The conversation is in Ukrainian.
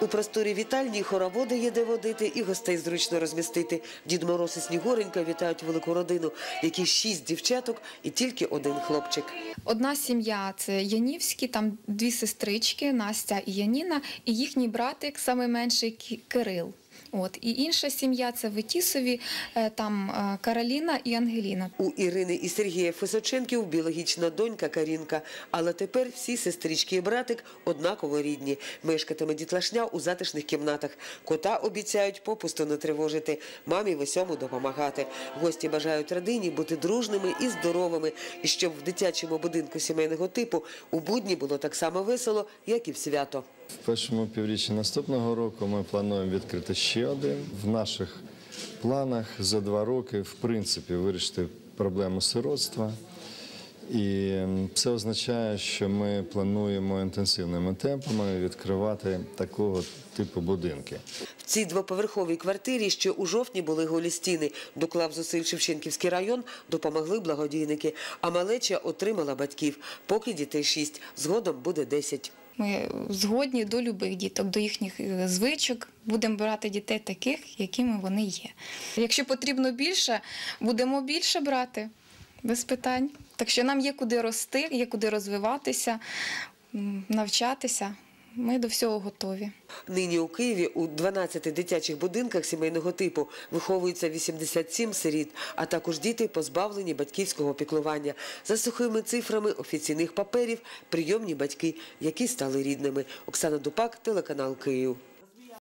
У просторі вітальні хороводи є де водити і гостей зручно розмістити. Дід Мороз і Снігуренька вітають велику родину, які шість дівчаток і тільки один хлопчик. Одна сім'я це Янівські, там дві сестрички Настя і Яніна, і їхній братик, найменший менший Кирил. От і інша сім'я це Витісові, е, там е, Кароліна і Ангеліна. У Ірини і Сергія Фисоченків біологічна донька Карінка, але тепер всі сестрички і братик однаково рідні. Мешкатиме дітлашня у затишних кімнатах. Кота обіцяють попусту не тривожити, мамі в усьому допомагати. Гості бажають родині бути дружними і здоровими, і щоб в дитячому будинку сімейного типу у будні було так само весело, як і в свято. В першому півріччі наступного року ми плануємо відкрити ще один. В наших планах за два роки, в принципі, вирішити проблему сиротства. І це означає, що ми плануємо інтенсивними темпами відкривати такого типу будинки. В цій двоповерховій квартирі ще у жовтні були голі стіни. Доклав зусиль Шевченківський район, допомогли благодійники. А малеча отримала батьків. Поки дітей шість, згодом буде десять. Ми згодні до любих діток, до їхніх е, звичок. Будемо брати дітей таких, якими вони є. Якщо потрібно більше, будемо більше брати, без питань. Так що нам є куди рости, є куди розвиватися, навчатися. Ми до всього готові. Нині у Києві у 12 дитячих будинках сімейного типу виховуються 87 сиріт, а також діти позбавлені батьківського піклування. За сухими цифрами офіційних паперів прийомні батьки, які стали рідними. Оксана Дупак, телеканал Київ.